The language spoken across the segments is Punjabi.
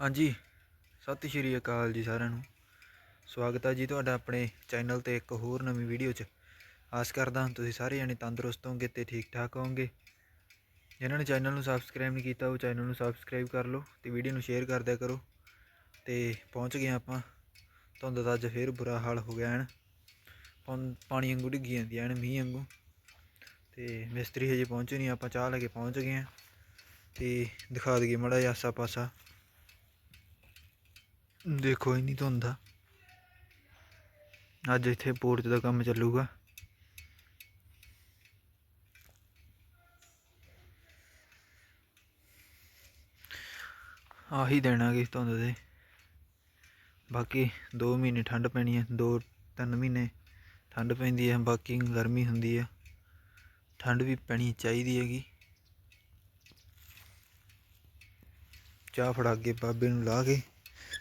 ਹਾਂਜੀ, ਸਤਿ ਸ਼੍ਰੀ ਅਕਾਲ ਜੀ ਸਾਰਿਆਂ ਨੂੰ। ਸਵਾਗਤ ਹੈ ਜੀ ਤੁਹਾਡਾ ਆਪਣੇ ਚੈਨਲ ਤੇ ਇੱਕ ਹੋਰ ਨਵੀਂ ਵੀਡੀਓ 'ਚ। ਆਸ ਕਰਦਾ ਤੁਸੀਂ ਸਾਰੇ ਜਣੇ ਤੰਦਰੁਸਤ ਹੋਵੋਗੇ ਤੇ ਠੀਕ ਠਾਕ ਹੋਵੋਗੇ। ਜਿਨ੍ਹਾਂ ਨੇ ਚੈਨਲ ਨੂੰ ਸਬਸਕ੍ਰਾਈਬ ਨਹੀਂ ਕੀਤਾ, ਉਹ ਚੈਨਲ ਨੂੰ ਸਬਸਕ੍ਰਾਈਬ ਕਰ ਲਓ ਤੇ ਵੀਡੀਓ ਨੂੰ ਸ਼ੇਅਰ ਕਰ ਦਿਆ ਕਰੋ। ਤੇ ਪਹੁੰਚ ਗਏ ਆਪਾਂ। ਧੁੰਦ ਦਾ ਅੱਜ ਫੇਰ ਬੁਰਾ ਹਾਲ ਹੋ ਗਿਆ ਐਨ। ਪੌਣ- ਪਾਣੀ ਵਾਂਗੂ ਡਿੱਗੀ ਜਾਂਦੀ ਐਨ ਮੀਂਹ ਵਾਂਗੂ। ਤੇ ਮਿਸਤਰੀ ਹਜੇ ਪਹੁੰਚੇ ਨਹੀਂ, ਆਪਾਂ ਚਾਹ ਲੈ ਕੇ ਪਹੁੰਚ ਗਏ ਆ। ਤੇ ਦਿਖਾ ਦਈਏ ਮੜਾ ਜਿਹਾ ਆਸਾ ਪਾਸਾ ਦੇਖੋ ਇੰਨੀ ਨਹੀਂ ਆ। ਅੱਜ ਇੱਥੇ ਪੋਰਚ ਦਾ ਕੰਮ ਚੱਲੂਗਾ। ਆਹੀ ਦੇਣਾ ਕਿ ਧੁੰਦ ਦੇ। ਬਾਕੀ 2 ਮਹੀਨੇ ਠੰਡ ਪੈਣੀ ਹੈ 2-3 ਮਹੀਨੇ ਠੰਡ ਪੈਂਦੀ ਹੈ ਬਾਕੀ ਗਰਮੀ ਹੁੰਦੀ ਹੈ ਠੰਡ ਵੀ ਪੈਣੀ ਚਾਹੀਦੀ ਹੈਗੀ। ਚਾਹ ਫੜਾ ਕੇ ਬਾਬੇ ਨੂੰ ਲਾ ਕੇ।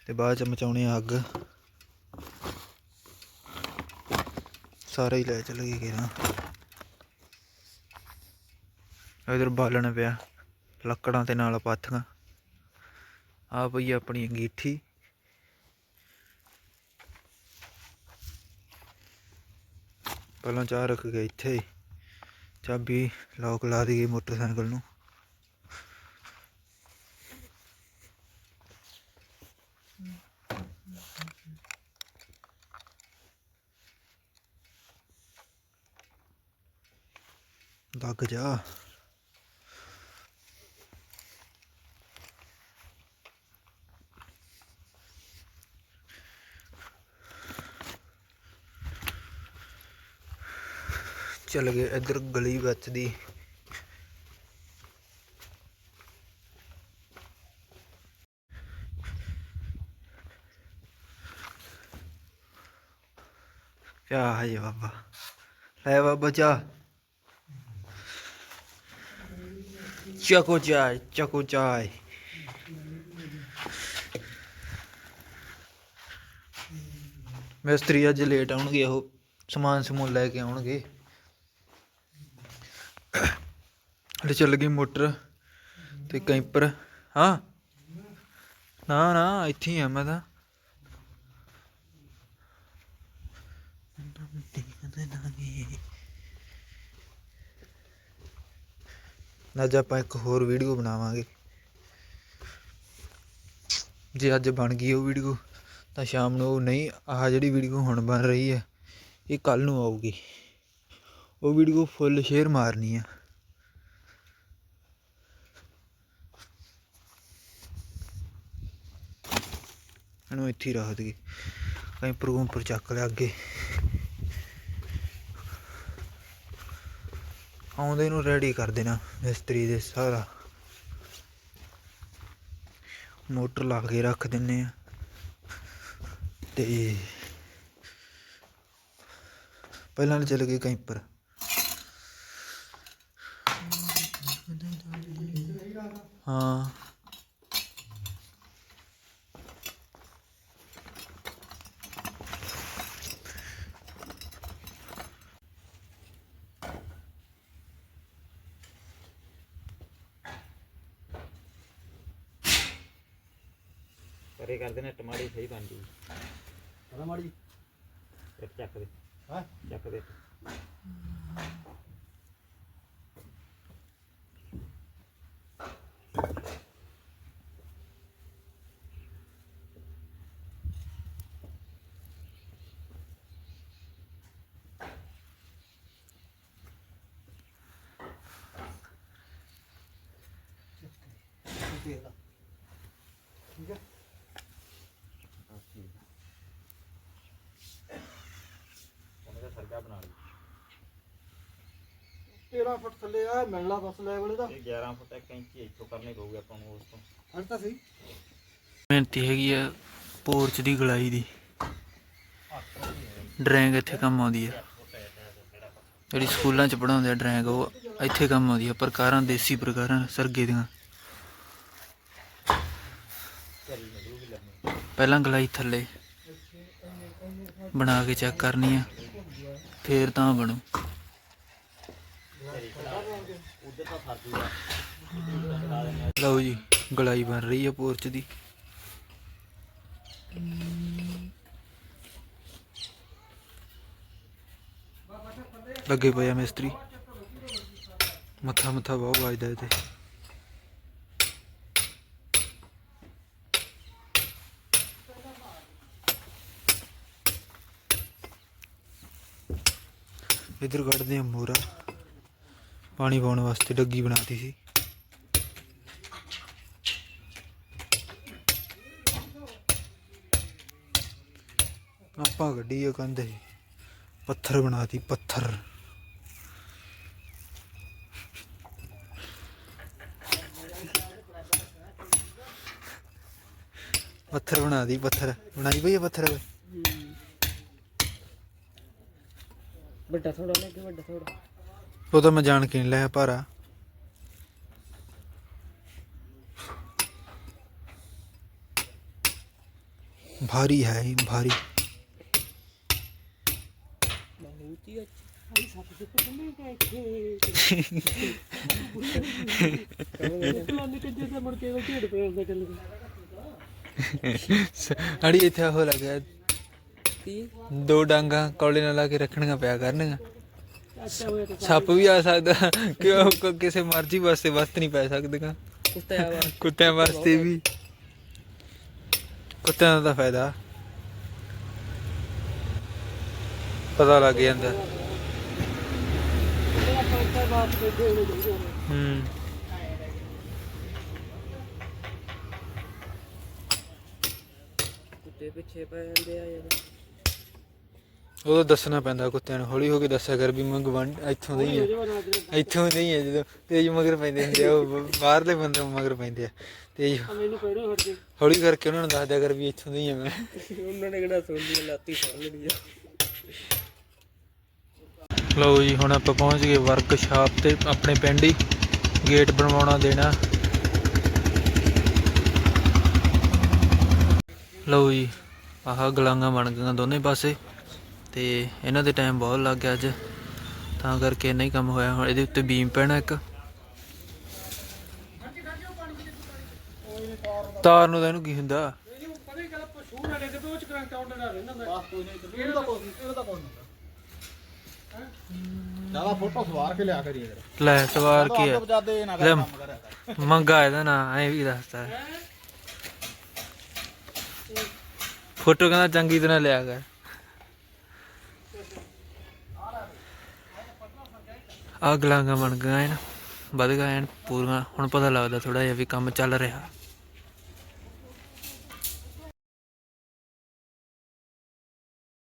ਤੇ ਬਾਅਦ ਚ ਮਚਾਉਣੇ ਆ ਅੱਗ। ਸਾਰੇ ਹੀ ਲੈ ਚਲੇ ਗਏ ਕਿਰਾਂ। ਇਧਰ ਬਾਲਣ ਪਿਆ, ਲੱਕੜਾਂ ਤੇ ਨਾਲ ਪਾਥੀਆਂ ਆ ਪਈ ਆਪਣੀ ਅੰਗੀਠੀ। ਪਹਿਲਾਂ ਚਾਹ ਰੱਖ ਕੇ ਇੱਥੇ ਚਾਬੀ ਲੋਕ ਲਾ ਦਈਏ ਮੋਟਰਸਾਈਕਲ ਨੂੰ। ਲੱਗ ਜਾ। ਚੱਲ ਗਏ ਇੱਧਰ ਗਲੀ ਵਿੱਚ ਦੀ। ਕਿਆ ਹਾਏ ਬਾਬਾ। ਲੈ ਬਾਬਾ ਚਾਹ। ਚਕੋ ਚਾय ਚਕੋ ਚਾय ਮਿਸਤਰੀ ਅੱਜ ਲੇਟ ਆਉਣਗੇ, ਉਹ ਸਮਾਨ ਸਮੂਨ ਲੈ ਕੇ ਆਉਣਗੇ। ਹਲੇ ਚੱਲ ਗਈ ਮੋਟਰ ਤੇ ਕੈਂਪਰ। ਹਾਂ। ਨਾ ਨਾ, ਇੱਥੇ ਹੀ ਆ ਮੈਂ ਤਾਂ। ਅੱਜ ਆਪਾਂ ਇੱਕ ਹੋਰ ਵੀਡੀਓ ਬਣਾਵਾਂਗੇ। ਜੇ ਅੱਜ ਬਣ ਗਈ ਉਹ ਵੀਡੀਓ, ਤਾਂ ਸ਼ਾਮ ਨੂੰ ਉਹ ਨਹੀਂ, ਆਹ ਜਿਹੜੀ ਵੀਡੀਓ ਹੁਣ ਬਣ ਰਹੀ ਹੈ, ਇਹ ਕੱਲ ਨੂੰ ਆਊਗੀ। ਉਹ ਵੀਡੀਓ ਫੁੱਲ ਸ਼ੇਅਰ ਮਾਰਨੀ ਆ। ਇਹਨੂੰ ਇੱਥੇ ਹੀ ਰੱਖ ਦਈਏ। ਕਹੀਂ ਪ੍ਰੋਗਰਾਮ ਪਰ ਚੱਕ ਲਿਆ ਅੱਗੇ। ਆਉਂਦੇ ਨੂੰ ਰੈਡੀ ਕਰ ਦੇਣਾ ਮਿਸਤਰੀ ਦੇ ਸਾਰਾ। ਮੋਟਰ ਲਾ ਕੇ ਰੱਖ ਦਿੰਨੇ ਆ। ਤੇ ਪਹਿਲਾਂ ਤਾਂ ਚੱਲ ਗਏ ਕੈਂਪਰ। ਹਾਂ। ਕਰੇ ਕਰਦੇ ਨੇ ਟਮਾੜੀ ਸਹੀ ਬਣ ਜੂ। ਪਤਾ ਮਾੜੀ? ਇੱਕ ਚੱਕ ਦੇ। ਹਾਂ? ਚੱਕ ਦੇ। ਠੀਕ ਹੈ ਉਹਨੇ ਤਾਂ ਸਰਗਾ ਬਣਾ ਲਈ 13 ਫੁੱਟ ਥੱਲੇ ਆ ਮਿਲਣਾ ਬਸ ਲੈਵਲ ਇਹਦਾ। ਇਹ 11 ਫੁੱਟ ਇੱਕ ਇੰਚੀ ਇੱਥੋਂ ਕਰਨੀ ਪਊਗੀ ਆਪਾਂ ਨੂੰ ਉਸ ਤੋਂ। ਹਟ ਤਾਂ ਸਹੀ। ਮਿਹਨਤੀ ਹੈਗੀ ਆ ਪੋਰਚ ਦੀ ਗਲਾਈ ਦੀ। ਡਰਾਇੰਗ ਇੱਥੇ ਕੰਮ ਆਉਂਦੀ ਆ। ਜਿਹੜੀ ਸਕੂਲਾਂ ਚ ਪੜਾਉਂਦੇ ਆ ਡਰਾਇੰਗ ਉਹ ਇੱਥੇ ਕੰਮ ਆਉਂਦੀ ਆ ਪ੍ਰਕਾਰਾਂ ਦੇਸੀ ਪ੍ਰਕਾਰਾਂ ਸਰਗੇ ਦੀਆਂ। ਪਹਿਲਾਂ ਗਲਾਈ ਥੱਲੇ ਬਣਾ ਕੇ ਚੈੱਕ ਕਰਨੀ ਆ ਫੇਰ ਤਾਂ ਬਣੂ ਉਧਰ ਤਾਂ ਫਰ ਜੂਗਾ ਲਓ ਜੀ, ਗਲਾਈ ਬਣ ਰਹੀ ਆ ਪੋਰਚ ਦੀ। ਲੱਗੇ ਪਏ ਮਿਸਤਰੀ। ਮੱਥਾ ਮੱਥਾ ਬਹੁਤ ਵੱਜਦਾ ਇਹ ਤੇ ਇਧਰ ਕੱਢਦੇ ਆ ਮੋਰਾ ਪਾਣੀ ਪਾਉਣ ਵਾਸਤੇ ਡੱਗੀ ਬਣਾਤੀ ਸੀ। ਆਪਾਂ ਗੱਡੀ ਉਹ ਕੰਧ ਪੱਥਰ ਬਣਾਤੀ, ਪੱਥਰ। ਪੱਥਰ ਬਣਾਤੀ, ਪੱਥਰ। ਬਣਾਈ ਪਈ ਪੱਥਰ ਵੱਡਾ ਥੋੜਾ ਲੱਗੇ ਵੱਡਾ ਥੋੜਾ। ਉਹ ਤਾਂ ਮੈਂ ਜਾਣ ਕੇ ਨਹੀਂ ਲਿਆ ਭਾਰਾ। ਭਾਰੀ ਹੈ ਹੁੰਦਾ ਚੱਲ ਅੜੀ ਇੱਥੇ ਹੋ ਲੱਗਿਆ ਦੋ ਡਾਂਗਾ ਕੌਲੇ ਨਾਲ ਲਾ ਕੇ ਰੱਖਣੀਆਂ ਪਿਆ ਤਾਂ ਸੱਪ ਵੀ ਆ ਸਕਦਾ। ਕਿਉਂ? ਕ- ਕਿਸੇ ਮਰਜ਼ੀ ਵਾਸਤੇ ਵਸਤ ਨਹੀਂ ਪੈ ਵਾ ਕੁੱਤਿਆਂ ਵਾਸਤੇ ਵੀ। ਕੁੱਤਿਆਂ ਦਾ ਫਾਇਦਾ। ਪਤਾ ਲੱਗ ਜਾਂਦੇ। ਹੂੰ। ਕੁੱਤੇ ਪਿੱਛੇ ਪੈ ਜਾਂਦੇ ਆ ਯਾਰ ਉਹ ਦੱਸਣਾ ਪੈਂਦਾ ਕੁੱਤਿਆਂ ਨੂੰ ਹੌਲੀ ਹੋ ਕੇ ਦੱਸਿਆ ਕਰ ਵੀ ਮੈਂ ਗਵੰਡ ਇੱਥੋਂ ਦਾ ਹੀ ਨਾਲ ਇੱਥੋਂ ਦੇ ਹੀ ਜਦੋਂ ਤੇਜ ਮਗਰ ਪੈਂਦੇ ਹੁੰਦੇ ਆ ਉਹ ਬਾਹਰਲੇ ਬੰਦੇ ਮਗਰ ਪੈਂਦੇ ਆ ਤੇਜ। ਮੈਨੂੰ ਪਹਿਲਾਂ ਹਟ ਗਏ ਹੌਲੀ ਕਰਕੇ ਉਹਨਾਂ ਨੂੰ ਦੱਸ ਦਿਆ ਕਰ ਵੀ ਇੱਥੋਂ ਦਾ ਹੀ ਆ ਮੈਂ। ਉਹਨਾਂ ਨੇ ਕਿਹੜਾ ਸੁਣ ਲਈ ਲਾਤੀ ਫੜ ਲੈਣੀ ਆ। ਲਓ ਜੀ ਹੁਣ ਆਪਾਂ ਪਹੁੰਚ ਗਏ ਵਰਕਸ਼ਾਪ ਤੇ ਆਪਣੇ ਪਿੰਡ ਹੀ ਗੇਟ ਬਣਵਾਉਣਾ ਦੇਣਾ। ਲਓ ਜੀ ਆਹ ਗਲਾਂਗਾ ਬਣ ਗਈਆਂ ਦੋਨੇ ਪਾਸੇ। ਤੇ ਇਹਨਾਂ ਦੇ ਟਾਈਮ ਬਹੁਤ ਲੱਗ ਗਿਆ ਅੱਜ। ਤਾਂ ਕਰਕੇ ਇੰਨਾ ਹੀ ਕੰਮ ਹੋਇਆ। ਹੁਣ ਇਹਦੇ ਉੱਤੇ ਬੀਮ ਪੈਣਾ ਇੱਕ। ਤਾਰ ਨੂੰ ਤਾਂ ਇਹਨੂੰ ਕੀ ਹੁੰਦਾ? ਜ਼ਿਆਦਾ ਫੋਟੋ ਸਵਾਰ ਕੇ ਲਿਆ ਕਰੀਏ ਯਾਰ ਲੈ ਸਵਾਰ ਕੀ ਆ? ਬਜਾਦੇ ਨਾ ਲੈ ਮੰਗਾ ਇਹਦਾ ਨਾ ਐ ਵੀ ਦੱਸਦਾ। ਫੋਟੋ ਕਹਿੰਦਾ ਚੰਗੀ ਤਰ੍ਹਾਂ ਲਿਆ ਕਰ। ਆ ਗਲਾਂਗਾ ਬਣ ਗਈਆਂ ਐਨ ਵਧ ਗਏ ਐਨ ਪੂਰੀਆਂ, ਹੁਣ ਪਤਾ ਲੱਗਦਾ ਥੋੜਾ ਜਿਹਾ ਵੀ ਕੰਮ ਚੱਲ ਰਿਹਾ।